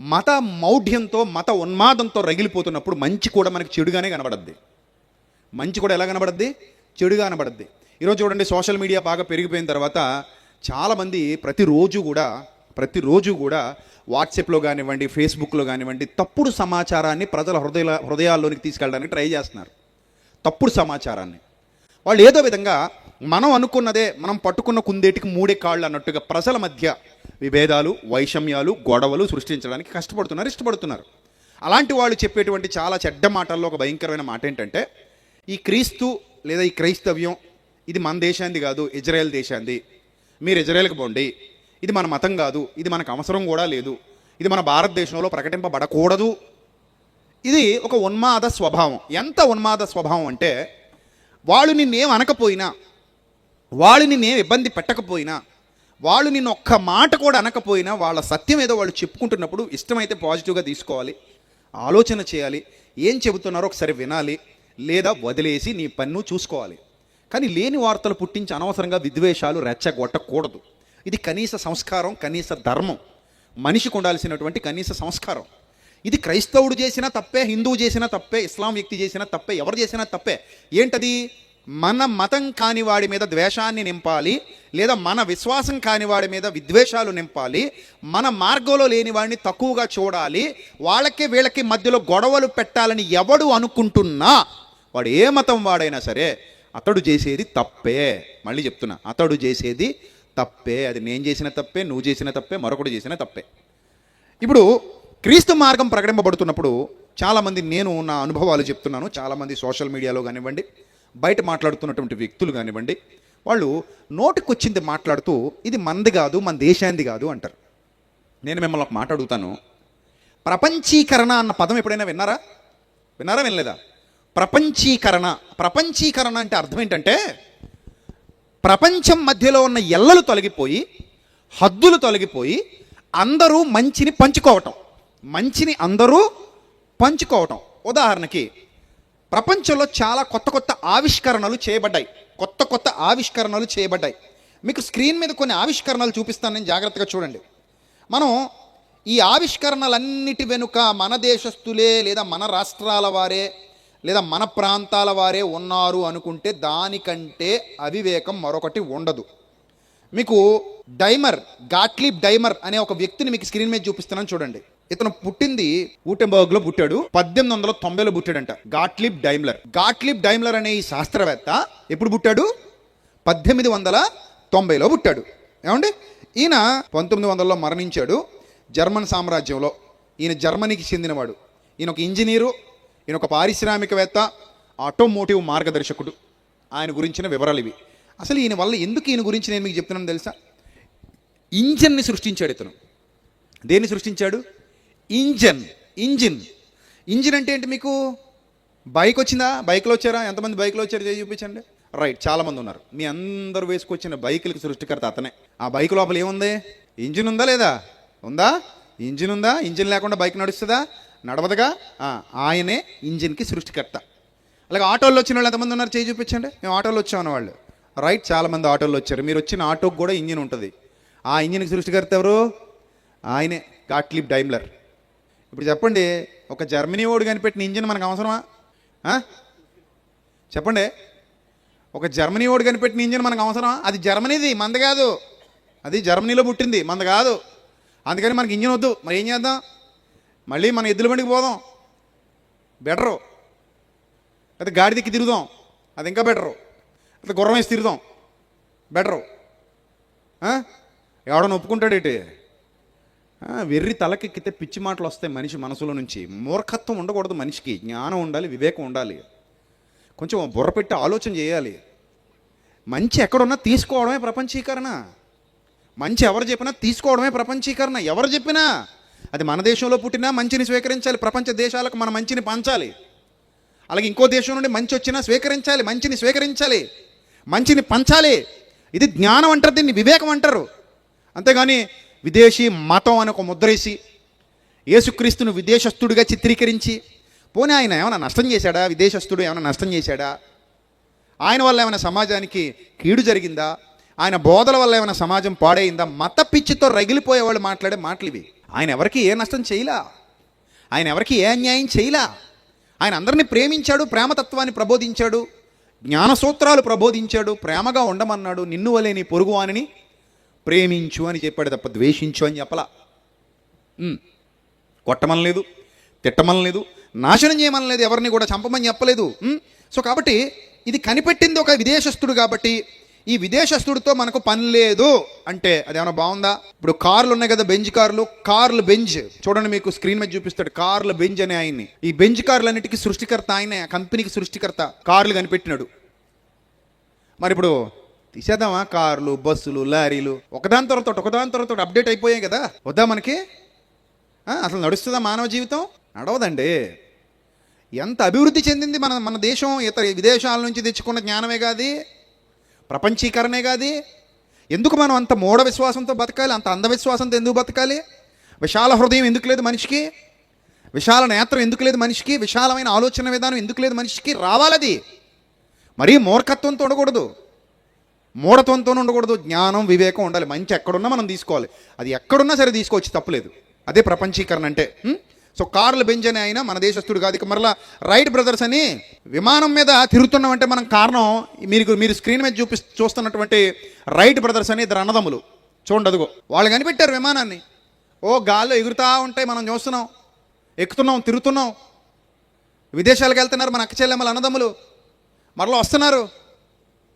మత మౌఢ్యంతో మత ఉన్మాదంతో రగిలిపోతున్నప్పుడు మంచి కూడా మనకి చెడుగానే కనబడద్ది. మంచి కూడా ఎలా కనబడద్ది? చెడుగా కనబడద్ది. ఈరోజు చూడండి సోషల్ మీడియా బాగా పెరిగిపోయిన తర్వాత చాలామంది ప్రతిరోజు కూడా ప్రతిరోజు కూడా వాట్సాప్లో కానివ్వండి ఫేస్బుక్లో కానివ్వండి తప్పుడు సమాచారాన్ని ప్రజల హృదయ హృదయాల్లోనికి తీసుకెళ్ళడానికి ట్రై చేస్తున్నారు. తప్పుడు సమాచారాన్ని. వాళ్ళు ఏదో విధంగా మనం అనుకున్నదే మనం పట్టుకున్న కుందేటికి మూడే కాళ్ళు అన్నట్టుగా ప్రజల మధ్య విభేదాలు వైషమ్యాలు గొడవలు సృష్టించడానికి కష్టపడుతున్నారు ఇష్టపడుతున్నారు. అలాంటి వాళ్ళు చెప్పేటువంటి చాలా చెడ్డ మాటల్లో ఒక భయంకరమైన మాట ఏంటంటే ఈ క్రీస్తు లేదా ఈ క్రైస్తవ్యం ఇది మన దేశాంది కాదు ఇజ్రాయెల్ దేశాంది మీరు ఇజ్రాయెల్కి పోండి. ఇది మన మతం కాదు ఇది మనకు అవసరం కూడా లేదు. ఇది మన భారతదేశంలో ప్రకటింపబడకూడదు. ఇది ఒక ఉన్మాద స్వభావం. ఎంత ఉన్మాద స్వభావం అంటే వాళ్ళు నిన్నేం అనకపోయినా వాళ్ళు నేను ఇబ్బంది పెట్టకపోయినా వాళ్ళు నేను ఒక్క మాట కూడా అనకపోయినా వాళ్ళ సత్యం ఏదో వాళ్ళు చెప్పుకుంటున్నప్పుడు ఇష్టమైతే పాజిటివ్గా తీసుకోవాలి ఆలోచన చేయాలి ఏం చెబుతున్నారో ఒకసారి వినాలి లేదా వదిలేసి నీ పన్ను చూసుకోవాలి. కానీ లేని వార్తలు పుట్టించి అనవసరంగా విద్వేషాలు రెచ్చగొట్టకూడదు. ఇది కనీస సంస్కారం కనీస ధర్మం. మనిషికి ఉండాల్సినటువంటి కనీస సంస్కారం. ఇది క్రైస్తవుడు చేసినా తప్పే హిందువు చేసినా తప్పే ఇస్లాం వ్యక్తి చేసినా తప్పే ఎవరు చేసినా తప్పే. ఏంటది? మన మతం కాని వాడి మీద ద్వేషాన్ని నింపాలి లేదా మన విశ్వాసం కాని వాడి మీద విద్వేషాలు నింపాలి మన మార్గంలో లేని వాడిని తక్కువగా చూడాలి వాళ్ళకి వీళ్ళకి మధ్యలో గొడవలు పెట్టాలని ఎవడు అనుకుంటున్నా వాడు ఏ మతం వాడైనా సరే అతడు చేసేది తప్పే. మళ్ళీ చెప్తున్నా అతడు చేసేది తప్పే. అది నేను చేసిన తప్పే నువ్వు చేసిన తప్పే మరొకడు చేసిన తప్పే. ఇప్పుడు క్రీస్తు మార్గం ప్రకటింపబడుతున్నప్పుడు చాలామంది నేను నా అనుభవాలు చెప్తున్నాను చాలామంది సోషల్ మీడియాలో కానివ్వండి బయట మాట్లాడుతున్నటువంటి వ్యక్తులు కానివ్వండి వాళ్ళు నోటికొచ్చింది మాట్లాడుతూ ఇది మంది కాదు మన దేశాంది కాదు అంటారు. నేను మిమ్మల్ని ఒక మాట అడుగుతాను. ప్రపంచీకరణ అన్న పదం ఎప్పుడైనా విన్నారా? విన్నారా వినలేదా? ప్రపంచీకరణ ప్రపంచీకరణ అంటే అర్థం ఏంటంటే ప్రపంచం మధ్యలో ఉన్న ఎల్లలు తొలగిపోయి హద్దులు తొలగిపోయి అందరూ మంచిని పంచుకోవటం. మంచిని అందరూ పంచుకోవటం. ఉదాహరణకి ప్రపంచంలో చాలా కొత్త కొత్త ఆవిష్కరణలు చేయబడ్డాయి. కొత్త కొత్త ఆవిష్కరణలు చేయబడ్డాయి. మీకు స్క్రీన్ మీద కొన్ని ఆవిష్కరణలు చూపిస్తాను నేను జాగ్రత్తగా చూడండి. మనం ఈ ఆవిష్కరణలన్నిటి వెనుక మన దేశస్థులే లేదా మన రాష్ట్రాల వారే లేదా మన ప్రాంతాల వారే ఉన్నారు అనుకుంటే దానికంటే అవివేకం మరొకటి ఉండదు. మీకు డైమర్ గాట్లీప్ డైమర్ అనే ఒక వ్యక్తిని మీకు స్క్రీన్ మీద చూపిస్తున్నాను చూడండి. ఇతను పుట్టింది ఊటెంబర్గ్లో పుట్టాడు. పద్దెనిమిది వందల తొంభైలో పుట్టాడంట. గాట్లిప్ డైమ్లర్. గాట్లిప్ డైమ్లర్ అనే ఈ శాస్త్రవేత్త ఎప్పుడు పుట్టాడు? పద్దెనిమిది వందల తొంభైలో పుట్టాడు. ఏమండి? ఈయన పంతొమ్మిది వందలలో మరణించాడు. జర్మన్ సామ్రాజ్యంలో. ఈయన జర్మనీకి చెందినవాడు. ఈయన ఒక ఇంజనీరు ఈయన ఒక పారిశ్రామికవేత్త ఆటోమోటివ్ మార్గదర్శకుడు. ఆయన గురించిన వివరాలు ఇవి. అసలు ఈయన వల్ల ఎందుకు ఈయన గురించి నేను మీకు చెప్తున్నాను తెలుసా? ఇంజన్ని సృష్టించాడు ఇతను. దేన్ని సృష్టించాడు? Engine engine. ఇంజిన్ అంటే ఏంటి మీకు? బైక్ వచ్చిందా? బైక్లో వచ్చారా? ఎంతమంది బైక్లో వచ్చారు? చేసి చూపించండి. రైట్ చాలామంది ఉన్నారు. మీ అందరూ వేసుకొచ్చిన బైకులకి సృష్టికర్త అతనే. ఆ బైక్ లోపల ఏముంది? ఇంజిన్ ఉందా లేదా? ఉందా? ఇంజిన్ ఉందా? ఇంజిన్ లేకుండా బైక్ నడుస్తుందా? నడవదుగా? ఆయనే ఇంజిన్కి సృష్టికర్త. అలాగే ఆటోల్లో వచ్చిన వాళ్ళు ఎంతమంది ఉన్నారు? చేయి చూపించండి. మేము ఆటోలో వచ్చామన్న వాళ్ళు రైట్ చాలామంది ఆటోల్లో వచ్చారు. మీరు వచ్చిన ఆటోకి కూడా ఇంజిన్ ఉంటుంది. ఆ ఇంజిన్కి సృష్టికర్త ఎవరు? ఆయనే గాట్లీప్ డైమ్లర్. ఇప్పుడు చెప్పండి ఒక జర్మనీ ఓడి కనిపెట్టిన ఇంజిన్ మనకు అవసరమా? చెప్పండి ఒక జర్మనీ ఓడి కనిపెట్టిన ఇంజిన్ మనకు అవసరమా? అది జర్మనీది మంద కాదు. అది జర్మనీలో పుట్టింది మంద కాదు. అందుకని మనకి ఇంజిన్ వద్దు. మరి ఏం చేద్దాం? మళ్ళీ మన ఎద్దుల బండికి పోదాం. బెటరు. అయితే గాడిదిక్కి తిరుగుదాం. అది ఇంకా బెటరు. అయితే గుర్రం వేసి తిరుగుదాం. బెటరు. ఎవడని ఒప్పుకుంటాడేటి? ఆ, వెర్రి తలకెక్కితే పిచ్చి మాటలు వస్తాయి మనిషి మనసులో నుంచి. మూర్ఖత్వం ఉండకూడదు మనిషికి. జ్ఞానం ఉండాలి వివేకం ఉండాలి. కొంచెం బుర్ర పెట్టి ఆలోచన చేయాలి. మంచి ఎక్కడున్నా తీసుకోవడమే ప్రపంచీకరణ. మంచి ఎవరు చెప్పినా తీసుకోవడమే ప్రపంచీకరణ. ఎవరు చెప్పినా అది మన దేశంలో పుట్టినా మంచిని స్వీకరించాలి. ప్రపంచ దేశాలకు మన మంచిని పంచాలి. అలాగే ఇంకో దేశం నుండి మంచి వచ్చినా స్వీకరించాలి. మంచిని స్వీకరించాలి. మంచిని పంచాలి. ఇది జ్ఞానం అంటారు దీన్ని వివేకం అంటారు. అంతేగాని విదేశీ మతం అని ఒక ముద్రేసి యేసుక్రీస్తును విదేశస్థుడిగా చిత్రీకరించి పోనీ ఆయన ఏమైనా నష్టం చేశాడా? విదేశస్థుడు ఏమైనా నష్టం చేశాడా? ఆయన వల్ల ఏమైనా సమాజానికి కీడు జరిగిందా? ఆయన బోధల వల్ల ఏమైనా సమాజం పాడైందా? మత పిచ్చితో రగిలిపోయే వాళ్ళు మాట్లాడే మాటలు ఇవి ఆయన ఎవరికి ఏ నష్టం చేయలా? ఆయన ఎవరికి ఏ అన్యాయం చేయలా? ఆయన అందరినీ ప్రేమించాడు ప్రేమతత్వాన్ని ప్రబోధించాడు జ్ఞానసూత్రాలు ప్రబోధించాడు ప్రేమగా ఉండమన్నాడు నిన్ను వలే నీ పొరుగువానిని ప్రేమించు అని చెప్పాడు తప్ప ద్వేషించు అని చెప్పలా. కొట్టమని లేదు తిట్టమని లేదు నాశనం చేయమని లేదు ఎవరిని కూడా చంపమని చెప్పలేదు. సో కాబట్టి ఇది కనిపెట్టింది ఒక విదేశస్తుడు కాబట్టి ఈ విదేశస్తుడితో మనకు పని లేదు అంటే అది ఏమైనా బాగుందా? ఇప్పుడు కార్లు ఉన్నాయి కదా బెంజ్ కార్లు కార్లు బెంజ్. చూడండి మీకు స్క్రీన్ మీద చూపిస్తాడు కార్ల బెంజ్ అనే ఆయన్ని. ఈ బెంజ్ కార్లన్నిటికీ సృష్టికర్త ఆయనే కంపెనీకి సృష్టికర్త కార్లు కనిపెట్టినాడు. మరి ఇప్పుడు తీసేద్దామా? కార్లు బస్సులు లారీలు. ఒకదాని తర్వాత ఒకదాని తర్వాత అప్డేట్ అయిపోయాయి కదా. వద్దా మనకి? అసలు నడుస్తుందా మానవ జీవితం? నడవదండి. ఎంత అభివృద్ధి చెందింది మన మన దేశం? ఇతర విదేశాల నుంచి తెచ్చుకున్న జ్ఞానమే కాది. ప్రపంచీకరణే కాది. ఎందుకు మనం అంత మూఢ విశ్వాసంతో బతకాలి? అంత అంధవిశ్వాసంతో ఎందుకు బతకాలి? విశాల హృదయం ఎందుకు లేదు మనిషికి? విశాల నేత్రం ఎందుకు లేదు మనిషికి? విశాలమైన ఆలోచన విధానం ఎందుకు లేదు మనిషికి? రావాలది మరీ మూర్ఖత్వంతో ఉండకూడదు మూఢత్వంతో ఉండకూడదు జ్ఞానం వివేకం ఉండాలి. మంచి ఎక్కడున్నా మనం తీసుకోవాలి. అది ఎక్కడున్నా సరే తీసుకోవచ్చు తప్పులేదు. అదే ప్రపంచీకరణ అంటే సో కార్లు బెంజ్ అని మన దేశస్తుడు కాదు. ఇక మరలా రైట్ బ్రదర్స్ అని విమానం మీద తిరుగుతున్నామంటే మనం కారణం మీరు మీరు స్క్రీన్ మీద చూపి చూస్తున్నటువంటి రైట్ బ్రదర్స్ అని ఇద్దరు అన్నదమ్ములు. చూడండి అదిగో. వాళ్ళు కనిపెట్టారు విమానాన్ని. ఓ గాల్లో ఎగురుతా ఉంటాయి మనం చూస్తున్నాం. ఎక్కుతున్నాం తిరుగుతున్నాం. విదేశాలకు వెళ్తున్నారు మన అక్కచెల్లెమ్మల అన్నదమ్ములు. మరలా వస్తున్నారు.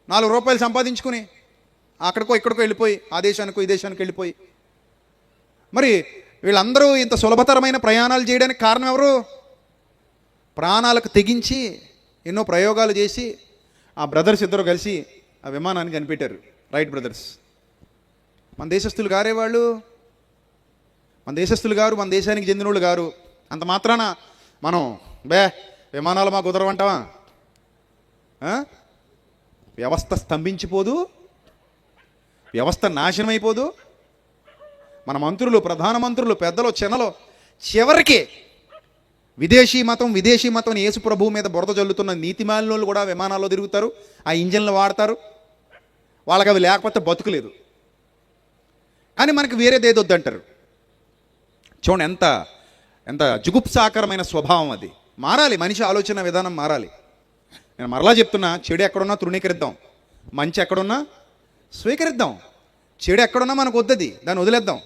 నాలుగు రూపాయలు సంపాదించుకుని అక్కడికో ఇక్కడికో వెళ్ళిపోయి ఆ దేశానికో ఈ దేశానికి వెళ్ళిపోయి. మరి వీళ్ళందరూ ఇంత సులభతరమైన ప్రయాణాలు చేయడానికి కారణం ఎవరు? ప్రాణాలకు తెగించి ఎన్నో ప్రయోగాలు చేసి ఆ బ్రదర్స్ ఇద్దరు కలిసి ఆ విమానాన్ని కనిపెట్టారు. రైట్ బ్రదర్స్ మన దేశస్తులు గారే వాళ్ళు? మన దేశస్తులు గారు మన దేశానికి చెందిన వాళ్ళు గారు. అంత మాత్రాన మనం బే విమానాలు మా కుదరవంటావా? వ్యవస్థ స్తంభించిపోదు వ్యవస్థ నాశనం అయిపోదు మన మంత్రులు ప్రధానమంత్రులు పెద్దలు చిన్నలో చివరికి విదేశీ మతం విదేశీ మతం యేసు ప్రభువు మీద బురద జల్లుతున్న నీతిమాలినోళ్ళు కూడా విమానాల్లో తిరుగుతారు ఆ ఇంజన్లు వాడతారు. వాళ్ళకి అవి లేకపోతే బతుకులేదు. కానీ మనకి వేరేది ఏది వద్దంటారు? చూడండి ఎంత ఎంత జుగుప్సాకరమైన స్వభావం అది. మారాలి మనిషి ఆలోచన విధానం మారాలి. నేను మరలా చెప్తున్నా చెడు ఎక్కడున్నా తృణీకరిద్దాం. మంచి ఎక్కడున్నా స్వీకరిద్దాం. చెడు ఎక్కడున్నా మనకు వద్దది దాన్ని వదిలేద్దాం.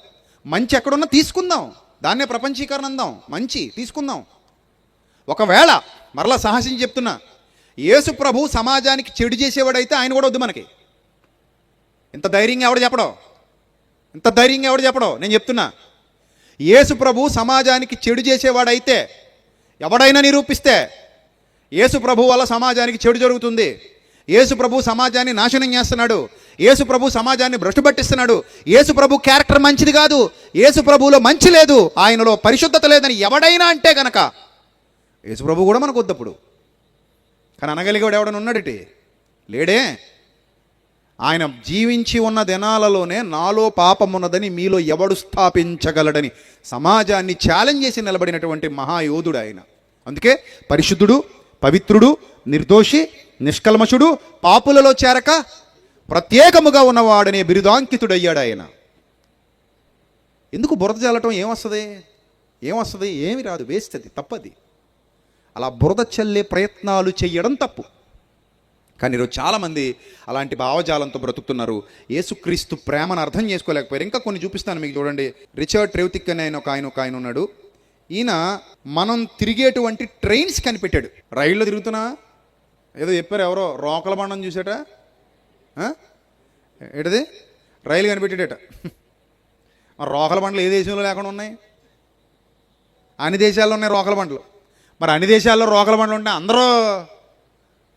మంచి ఎక్కడున్నా తీసుకుందాం. దాన్నే ప్రపంచీకరణ అందాం. మంచి తీసుకుందాం. ఒకవేళ మరలా సాహసించి చెప్తున్నా యేసు ప్రభు సమాజానికి చెడు చేసేవాడైతే ఆయన కూడా వద్దు మనకి. ఇంత ధైర్యంగా ఎవడు చెప్పడం? ఇంత ధైర్యంగా ఎవడు చెప్పడం? నేను చెప్తున్నా యేసు ప్రభు సమాజానికి చెడు చేసేవాడైతే ఎవడైనా నిరూపిస్తే యేసు ప్రభు వల్ల సమాజానికి చెడు జరుగుతుంది. యేసు ప్రభు సమాజాన్ని నాశనం చేస్తున్నాడు. యేసు ప్రభు సమాజాన్ని భ్రష్టు పట్టిస్తున్నాడు యేసు ప్రభు క్యారెక్టర్ మంచిది కాదు. యేసు ప్రభువులో మంచి లేదు. ఆయనలో పరిశుద్ధత లేదని ఎవడైనా అంటే గనక యేసు ప్రభు కూడా మనకు వద్దప్పుడు కానీ అనగలిగాడు ఎవడని ఉన్నాడటి లేడే. ఆయన జీవించి ఉన్న దినాలలోనే నాలో పాపం ఉన్నదని మీలో ఎవడు స్థాపించగలడని సమాజాన్ని ఛాలెంజ్ చేసి నిలబడినటువంటి మహాయోధుడు ఆయన. అందుకే పరిశుద్ధుడు పవిత్రుడు నిర్దోషి నిష్కల్మషుడు పాపులలో చేరక ప్రత్యేకముగా ఉన్నవాడనే బిరుదాంకితుడయ్యాడు ఆయన. ఎందుకు బురద చల్లటం ఏమొస్తుంది? ఏమొస్తుంది? ఏమి రాదు వేస్ట్ అది తప్పది. అలా బురద చల్లే ప్రయత్నాలు చేయడం తప్పు. కానీ ఈరోజు చాలామంది అలాంటి భావజాలంతో బ్రతుకుతున్నారు. యేసుక్రీస్తు ప్రేమను అర్థం చేసుకోలేకపోయారు. ఇంకా కొన్ని చూపిస్తాను మీకు చూడండి. రిచర్డ్ ట్రేవ్తిక్ అనే ఆయన ఒక ఆయన ఒక ఆయన ఉన్నాడు. ఈయన మనం తిరిగేటువంటి ట్రైన్స్ కనిపెట్టాడు. రైల్లో తిరుగుతున్నా? ఏదో చెప్పారు ఎవరో? రోకల బండం చూసాట? ఏంటది? రైలు కనిపెట్టాడట మరి రోకల బండ్లు ఏ దేశంలో లేకుండా ఉన్నాయి? అన్ని దేశాల్లో ఉన్నాయి రోకల బండ్లు. మరి అన్ని దేశాల్లో రోకల బండ్లు ఉంటే అందరూ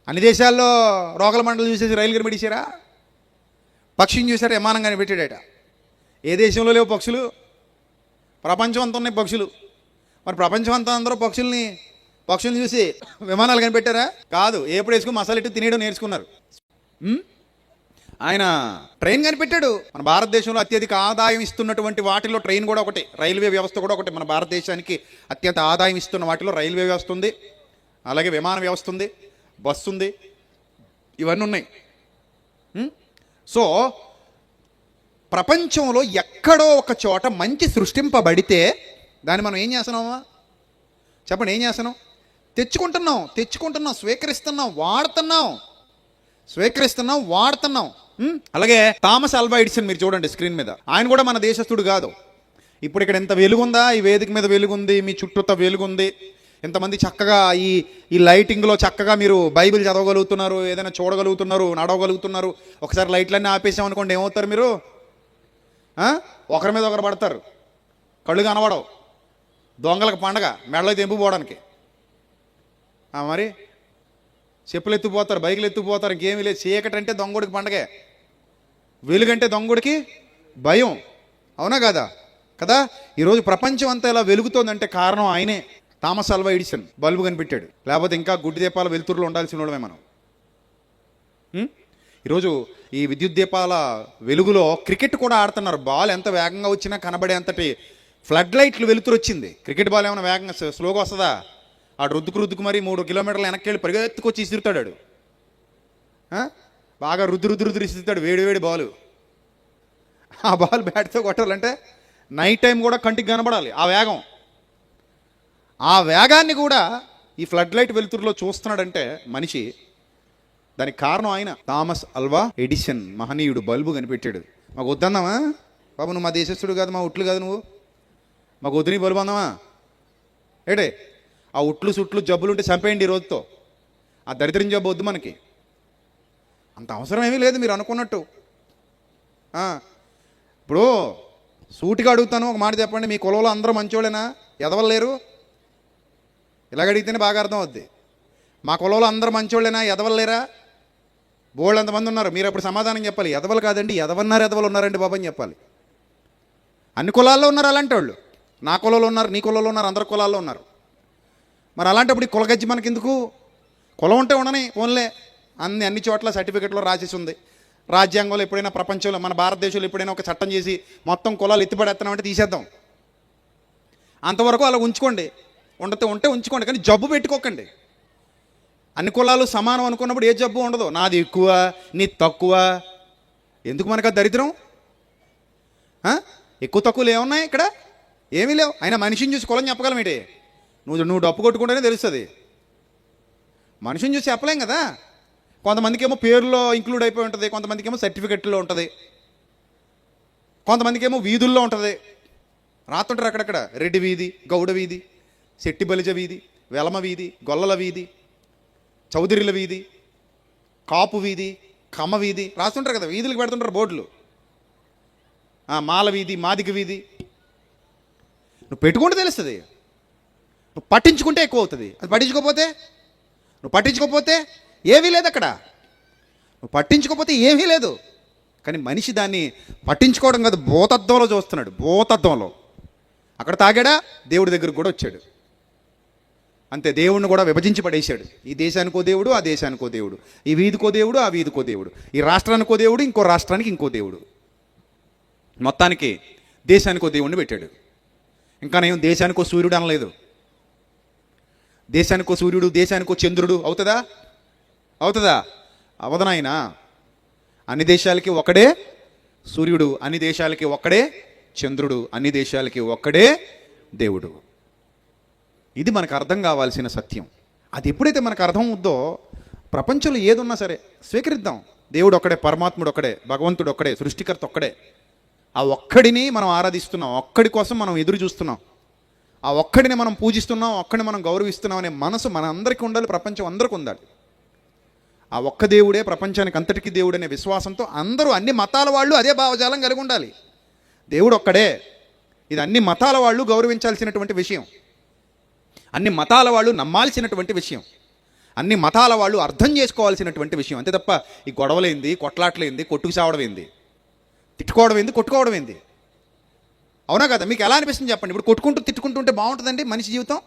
అన్ని దేశాల్లో రోకల బండ్లు చూసేసి రైలు కనిపెట్టేశారా? పక్షిని చూసారా విమానం కనిపెట్టాడట ఏ దేశంలో లేవు పక్షులు? ప్రపంచం అంతా ఉన్నాయి పక్షులు. మరి ప్రపంచం అంతా అందరూ పక్షుల్ని పక్షుల్ని చూసి విమానాలు కనిపెట్టారా? కాదు ఎప్పుడు వేసుకుని మసాలా ఇటు తినేయడం నేర్చుకున్నారు. ఆయన ట్రైన్ కనిపెట్టాడు. మన భారతదేశంలో అత్యధిక ఆదాయం ఇస్తున్నటువంటి వాటిలో ట్రైన్ కూడా ఒకటి రైల్వే వ్యవస్థ కూడా ఒకటి. మన భారతదేశానికి అత్యంత ఆదాయం ఇస్తున్న వాటిలో రైల్వే వ్యవస్థ ఉంది అలాగే విమాన వ్యవస్థ ఉంది బస్సు ఉంది ఇవన్నీ ఉన్నాయి. సో ప్రపంచంలో ఎక్కడో ఒక చోట మంచి సృష్టింపబడితే దాన్ని మనం ఏం చేస్తున్నామా చెప్పండి ఏం చేస్తున్నాం? తెచ్చుకుంటున్నాం తెచ్చుకుంటున్నాం స్వీకరిస్తున్నాం వాడుతున్నాం. స్వీకరిస్తున్నాం వాడుతున్నాం. అలాగే థామస్ అల్వా ఎడిసన్ మీరు చూడండి స్క్రీన్ మీద. ఆయన కూడా మన దేశస్థుడు కాదు. ఇప్పుడు ఇక్కడ ఎంత వెలుగుందా? ఈ వేదిక మీద వెలుగుంది మీ చుట్టూతో వెలుగుంది. ఎంతమంది చక్కగా ఈ ఈ లైటింగ్లో చక్కగా మీరు బైబిల్ చదవగలుగుతున్నారు ఏదైనా చూడగలుగుతున్నారు నడవగలుగుతున్నారు. ఒకసారి లైట్లన్నీ ఆపేసామనుకోండి ఏమవుతారు మీరు? ఒకరి మీద ఒకరు పడతారు. కళ్ళు కనబడవు. దొంగలకు పండగ మెడలో తెంపుపోవడానికి ఆ, మరి? చెప్పులు ఎత్తిపోతారు బైకులు ఎత్తిపోతారు ఇంకేమీ లేదు. చీకటి అంటే దొంగడికి పండగే. వెలుగంటే దొంగడికి భయం. అవునా కదా? కదా? ఈరోజు ప్రపంచం అంతా ఇలా వెలుగుతోందంటే కారణం ఆయనే. థామస్ అల్వా ఎడిసన్ బల్బు కనిపెట్టాడు. లేకపోతే ఇంకా గుడ్డి దీపాల వెలుతురులో ఉండాల్సిన వాళ్ళమే మనం. ఈరోజు ఈ విద్యుత్ దీపాల వెలుగులో క్రికెట్ కూడా ఆడుతున్నారు. బాల్ ఎంత వేగంగా వచ్చినా కనబడే అంతటి ఫ్లడ్ లైట్లు వెలుతురు వచ్చింది. క్రికెట్ బాల్ ఏమైనా వేగంగా స్లోగా వస్తుందా? ఆడు రుద్దుకు రుద్దుకు మరి మూడు కిలోమీటర్లు వెనక్కి వెళ్ళి పరిగెత్తుకొచ్చి ఇసురుతాడు ఆడు. బాగా రుద్దు రుద్దు రుద్దు ఇసురుతాడు వేడి వేడి బాలు. ఆ బాల్ బ్యాట్తో కొట్టాలంటే నైట్ టైం కూడా కంటికి కనబడాలి ఆ వేగం. ఆ వేగాన్ని కూడా ఈ ఫ్లడ్ లైట్ వెలుతురులో చూస్తున్నాడంటే మనిషి. దానికి కారణం ఆయన. థామస్ అల్వా ఎడిషన్ మహనీయుడు బల్బు కనిపెట్టాడు. మాకు వద్దన్నావా? బాబు నువ్వు మా దేశస్థుడు కాదు మా ఒట్లు కాదు నువ్వు. మాకు వదిలి నీ ఏడే? ఆ ఉట్లు సుట్లు జబ్బులు ఉంటే చంపేయండి ఈ రోజుతో. ఆ దరిద్రం జబ్బు వద్దు మనకి. అంత అవసరం ఏమీ లేదు మీరు అనుకున్నట్టు. ఇప్పుడు సూటిగా అడుగుతాను ఒక మాట చెప్పండి. మీ కులంలో అందరూ మంచోళ్ళేనా? ఎదవలేరు ఇలాగ అడిగితేనే బాగా అర్థం అవుద్ది మా కులంలో అందరూ మంచోళ్ళేనా? ఎదవలేరా బోళ్ళు ఎంతమంది ఉన్నారు? మీరు అప్పుడు సమాధానం చెప్పాలి. ఎదవలు కాదండి ఎదవన్నారు ఎదవలు ఉన్నారండి బాబు అని చెప్పాలి. అన్ని కులాల్లో ఉన్నారు అలాంటి వాళ్ళు నా కులంలో ఉన్నారు నీ కులంలో ఉన్నారు అందరి కులాల్లో ఉన్నారు. మరి అలాంటప్పుడు ఈ కులగజ్జి మనకి ఎందుకు కులం ఉంటే ఉండని ఓన్లే అన్ని అన్ని చోట్ల సర్టిఫికెట్లో రాసేసి ఉంది. రాజ్యాంగంలో ఎప్పుడైనా ప్రపంచంలో మన భారతదేశంలో ఎప్పుడైనా ఒక చట్టం చేసి మొత్తం కులాలు ఎత్తిపడేస్తున్నామంటే తీసేద్దాం. అంతవరకు అలా ఉంచుకోండి. ఉండతే ఉంటే ఉంచుకోండి కానీ జబ్బు పెట్టుకోకండి. అన్ని కులాలు సమానం అనుకున్నప్పుడు ఏ జబ్బు ఉండదు. నాది ఎక్కువ నీ తక్కువ. ఎందుకు మనకు ఆ దరిద్రం? ఎక్కువ తక్కువలు ఏమున్నాయి ఇక్కడ? ఏమీ లేవు. అయినా మనిషిని చూసి కులం చెప్పగలమేటి నువ్వు నువ్వు డప్పు కొట్టుకుంటేనే తెలుస్తుంది. మనిషిని చూసి చెప్పలేం కదా? కొంతమందికి ఏమో పేరులో ఇంక్లూడ్ అయిపోయి ఉంటుంది కొంతమందికి ఏమో సర్టిఫికెట్లో ఉంటుంది కొంతమందికి ఏమో వీధుల్లో ఉంటుంది. రాతుంటారు అక్కడక్కడ. రెడ్డి వీధి గౌడ వీధి శెట్టి బలిజ వీధి వెలమ వీధి గొల్లల వీధి చౌదరిల వీధి కాపు వీధి కమ్మ వీధి. రాస్తుంటారు కదా వీధులకు పెడుతుంటారు బోర్డులు. మాల వీధి మాదిక వీధి నువ్వు పెట్టుకుంటే తెలుస్తుంది. నువ్వు పట్టించుకుంటే ఎక్కువ అవుతుంది అది పట్టించుకోకపోతే? నువ్వు పట్టించుకోకపోతే ఏమీ లేదు అక్కడ. నువ్వు పట్టించుకోకపోతే ఏమీ లేదు. కానీ మనిషి దాన్ని పట్టించుకోవడం కాదు భూతత్వంలో చూస్తున్నాడు. భూతత్వంలో. అక్కడ తాగాడా? దేవుడి దగ్గరకు కూడా వచ్చాడు. అంతే దేవుడిని కూడా విభజించి పడేశాడు. ఈ దేశానికో దేవుడు ఆ దేశానికో దేవుడు. ఈ వీధికో దేవుడు ఆ వీధికో దేవుడు. ఈ రాష్ట్రానికో దేవుడు ఇంకో రాష్ట్రానికి ఇంకో దేవుడు. మొత్తానికి దేశానికో దేవుడిని పెట్టాడు. ఇంకా నేను దేశానికో సూర్యుడు అనలేదు. దేశానికో సూర్యుడు దేశానికో చంద్రుడు అవుతుందా? అవుతుందా? అవదనాయనా అన్ని దేశాలకి ఒకడే సూర్యుడు అన్ని దేశాలకి ఒక్కడే చంద్రుడు అన్ని దేశాలకి ఒక్కడే దేవుడు. ఇది మనకు అర్థం కావాల్సిన సత్యం. అది ఎప్పుడైతే మనకు అర్థం ఉందో ప్రపంచంలో ఏదున్నా సరే స్వీకరిద్దాం. దేవుడు ఒక్కడే పరమాత్ముడు ఒక్కడే భగవంతుడు ఒక్కడే సృష్టికర్త ఒక్కడే. ఆ ఒక్కడిని మనం ఆరాధిస్తున్నాం. ఒక్కడి కోసం మనం ఎదురు చూస్తున్నాం. ఆ ఒక్కడిని మనం పూజిస్తున్నాం ఒక్కడిని మనం గౌరవిస్తున్నాం అనే మనసు మన అందరికీ ఉండాలి ప్రపంచం అందరికీ ఉండాలి. ఆ ఒక్క దేవుడే ప్రపంచానికి అంతటికీ దేవుడు అనే విశ్వాసంతో అందరూ అన్ని మతాల వాళ్ళు అదే భావజాలం కలిగి ఉండాలి. దేవుడు ఒక్కడే. ఇది అన్ని మతాల వాళ్ళు గౌరవించాల్సినటువంటి విషయం. అన్ని మతాల వాళ్ళు నమ్మాల్సినటువంటి విషయం. అన్ని మతాల వాళ్ళు అర్థం చేసుకోవాల్సినటువంటి విషయం. అంతే తప్ప ఈ గొడవలేంది కొట్లాట్లేంది కొట్టుకు సావడం తిట్టుకోవడం ఏంది? కొట్టుకోవడం ఏంది? అవునా కదా? మీకు ఎలా అనిపిస్తుంది చెప్పండి? ఇప్పుడు కొట్టుకుంటూ తిట్టుకుంటూ ఉంటే బాగుంటుందండి మనిషి జీవితం?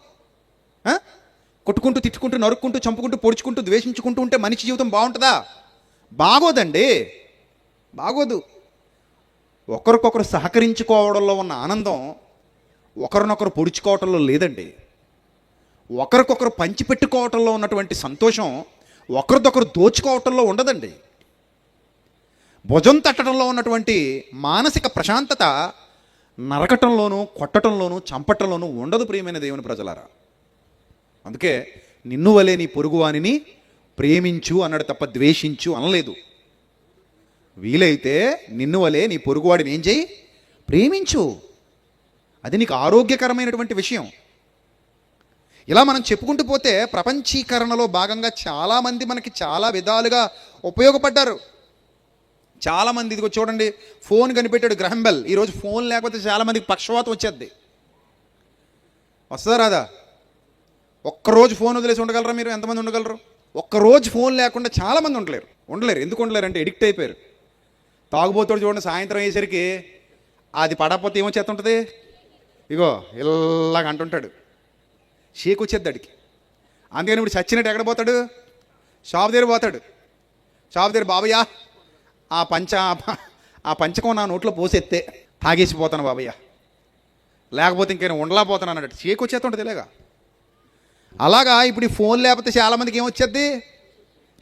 కొట్టుకుంటూ తిట్టుకుంటూ నరుక్కుంటూ చంపుకుంటూ పొడుచుకుంటూ ద్వేషించుకుంటూ ఉంటే మనిషి జీవితం బాగుంటుందా? బాగోదండి. బాగోదు. ఒకరికొకరు సహకరించుకోవడంలో ఉన్న ఆనందం ఒకరినొకరు పొడుచుకోవటంలో లేదండి. ఒకరికొకరు పంచిపెట్టుకోవటంలో ఉన్నటువంటి సంతోషం ఒకరిదొకరు దోచుకోవటంలో ఉండదండి. భుజం తట్టడంలో ఉన్నటువంటి మానసిక ప్రశాంతత నరకటంలోనూ కొట్టడంలోనూ చంపటంలోనూ ఉండదు ప్రియమైన దేవుని ప్రజలారా. అందుకే నిన్ను వలే నీ పొరుగువానిని ప్రేమించు అన్నాడు తప్ప ద్వేషించు అనలేదు. వీలైతే నిన్ను వలే నీ పొరుగువాడిని ఏం చేయి? ప్రేమించు. అది నీకు ఆరోగ్యకరమైనటువంటి విషయం. ఇలా మనం చెప్పుకుంటూ పోతే ప్రపంచీకరణలో భాగంగా చాలామంది మనకి చాలా విధాలుగా ఉపయోగపడ్డారు. చాలామంది ఇదిగో చూడండి ఫోన్ కనిపెట్టాడు గ్రహం బెల్ ఈరోజు ఫోన్ లేకపోతే చాలామందికి పక్షవాతం వచ్చేద్ది. వస్తుందా రాదా? ఒక్కరోజు ఫోన్ వదిలేసి ఉండగలరా మీరు? ఎంతమంది ఉండగలరు? ఒక్కరోజు ఫోన్ లేకుండా చాలామంది ఉండలేరు. ఉండలేరు. ఎందుకు ఉండలేరు అంటే ఎడిక్ట్ అయిపోయారు. తాగుబోతుడు చూడండి సాయంత్రం అయ్యేసరికి అది పడకపోతే ఉంటుంది? ఇగో ఇలాగ అంటుంటాడు. షేక్ వచ్చేది అడికి అందుకని ఇప్పుడు చచ్చినట్టు ఎక్కడ పోతాడు? షాప్ దగ్గర పోతాడు. షాప్ దగ్గర బాబయ్యా ఆ పంచ ఆ పంచకం నా నోట్లో పోసెత్తే తాగేసిపోతాను బాబయ్య. లేకపోతే ఇంకేనా ఉండలేకపోతాను అన్నట్టు షేక్ వచ్చేస్తుంటుంది ఇలాగా అలాగా ఇప్పుడు ఈ ఫోన్ లేకపోతే చాలామందికి ఏమొచ్చేద్ది?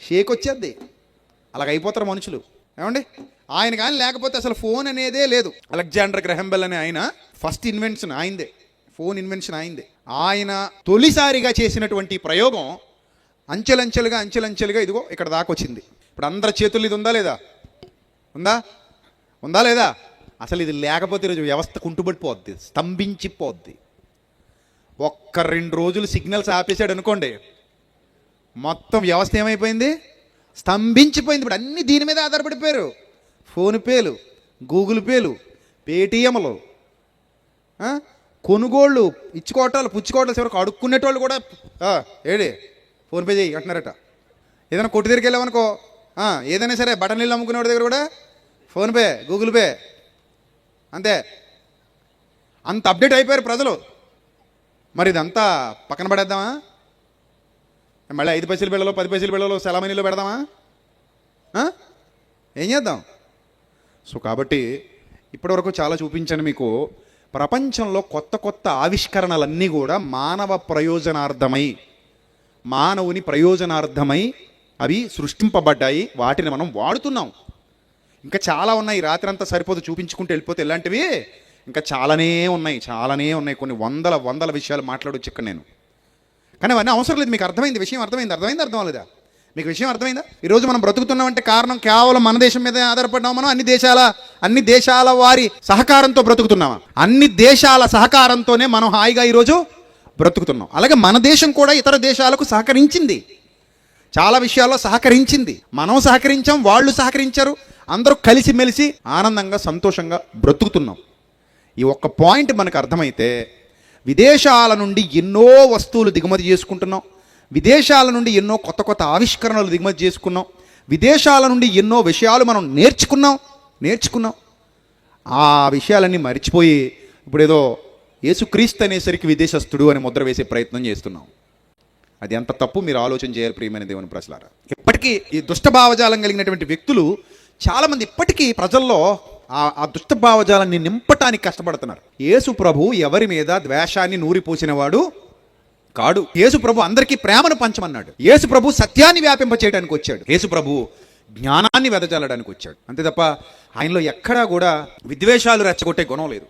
షేక్ వచ్చేద్ది. అలాగ అయిపోతారు మనుషులు. ఏమండి? ఆయన కానీ లేకపోతే అసలు ఫోన్ అనేదే లేదు. అలెగ్జాండర్ గ్రహంబెల్ అనే ఆయన ఫస్ట్ ఇన్వెన్షన్ ఆయనదే. ఫోన్ ఇన్వెన్షన్ ఆయనదే. ఆయన తొలిసారిగా చేసినటువంటి ప్రయోగం అంచెలంచెలుగా అంచెలంచెలుగా ఇదిగో ఇక్కడ దాకొచ్చింది. ఇప్పుడు అందరి చేతులు ఇది ఉందా లేదా? ఉందా? ఉందా లేదా? అసలు ఇది లేకపోతే ఈరోజు వ్యవస్థ కుంటుబడిపోద్ది స్తంభించిపోద్ది. ఒక్క రెండు రోజులు సిగ్నల్స్ ఆపేశాడు అనుకోండి మొత్తం వ్యవస్థ ఏమైపోయింది? స్తంభించిపోయింది. ఇప్పుడు అన్నీ దీని మీద ఆధారపడిపోయారు. ఫోన్పేలు గూగుల్ పేలు పేటిఎంలు కొనుగోళ్ళు ఇచ్చుకోవటాలు పుచ్చుకోవటాలు చివరికి అడుక్కునేటోళ్ళు కూడా ఏడి ఫోన్పే చేయి అంటున్నారట. ఏదైనా కొట్టు దగ్గరికి వెళ్ళామనుకో ఏదైనా సరే బటన్ నీళ్ళు అమ్ముకునేవాడి దగ్గర కూడా ఫోన్పే గూగుల్ పే. అంతే. అంత అప్డేట్ అయిపోయారు ప్రజలు. మరి ఇదంతా పక్కన పడేద్దామా? మళ్ళీ ఐదు పైసలు బిళ్ళలో పది పైసలు బిళ్ళలో సెలమనీలో పెడదామా? ఏం చేద్దాం? సో కాబట్టి ఇప్పటివరకు చాలా చూపించాను మీకు. ప్రపంచంలో కొత్త కొత్త ఆవిష్కరణలన్నీ కూడా మానవ ప్రయోజనార్థమై మానవుని ప్రయోజనార్థమై అవి సృష్టింపబడ్డాయి వాటిని మనం వాడుతున్నాం. ఇంకా చాలా ఉన్నాయి రాత్రి అంతా సరిపోదు చూపించుకుంటూ వెళ్ళిపోతే ఇలాంటివి ఇంకా చాలానే ఉన్నాయి చాలానే ఉన్నాయి. కొన్ని వందల వందల విషయాలు మాట్లాడొచ్చు ఇక్కడ నేను. కానీ అవన్నీ అవసరం లేదు మీకు అర్థమైంది విషయం అర్థమైంది అర్థమైంది అర్థం లేదా మీకు విషయం అర్థమైందా? ఈరోజు మనం బ్రతుకుతున్నామంటే కారణం కేవలం మన దేశం మీద ఆధారపడ్డాం మనం అన్ని దేశాల అన్ని దేశాల వారి సహకారంతో బ్రతుకుతున్నామా? అన్ని దేశాల సహకారంతోనే మనం హాయిగా ఈరోజు బ్రతుకుతున్నాం. అలాగే మన దేశం కూడా ఇతర దేశాలకు సహకరించింది. చాలా విషయాల్లో సహకరించింది. మనం సహకరించాం వాళ్ళు సహకరించారు. అందరూ కలిసిమెలిసి ఆనందంగా సంతోషంగా బ్రతుకుతున్నాం. ఈ ఒక్క పాయింట్ మనకు అర్థమైతే విదేశాల నుండి ఎన్నో వస్తువులు దిగుమతి చేసుకుంటున్నాం. విదేశాల నుండి ఎన్నో కొత్త కొత్త ఆవిష్కరణలు దిగుమతి చేసుకున్నాం. విదేశాల నుండి ఎన్నో విషయాలు మనం నేర్చుకున్నాం. నేర్చుకున్నాం. ఆ విషయాలన్నీ మర్చిపోయి ఇప్పుడు ఏదో యేసుక్రీస్తు అనేసరికి విదేశస్తుడు అని ముద్ర వేసే ప్రయత్నం చేస్తున్నాం. అది ఎంత తప్పు మీరు ఆలోచన చేయాలి ప్రియమైన దేవుని ప్రజలారా? ఇప్పటికీ ఈ దుష్ట భావజాలం కలిగినటువంటి వ్యక్తులు చాలామంది ఇప్పటికీ ప్రజల్లో ఆ దుష్ట భావజాలాన్ని నింపటానికి కష్టపడుతున్నారు. యేసు ప్రభు ఎవరి మీద ద్వేషాన్ని నూరిపోసినవాడు కాడు. యేసు ప్రభు అందరికీ ప్రేమను పంచమన్నాడు. యేసు ప్రభు సత్యాన్ని వ్యాపింప చేయడానికి వచ్చాడు. యేసు ప్రభు జ్ఞానాన్ని వెదజల్లడానికి వచ్చాడు. అంతే తప్ప ఆయనలో ఎక్కడా కూడా విద్వేషాలు రెచ్చగొట్టే గుణం లేదు.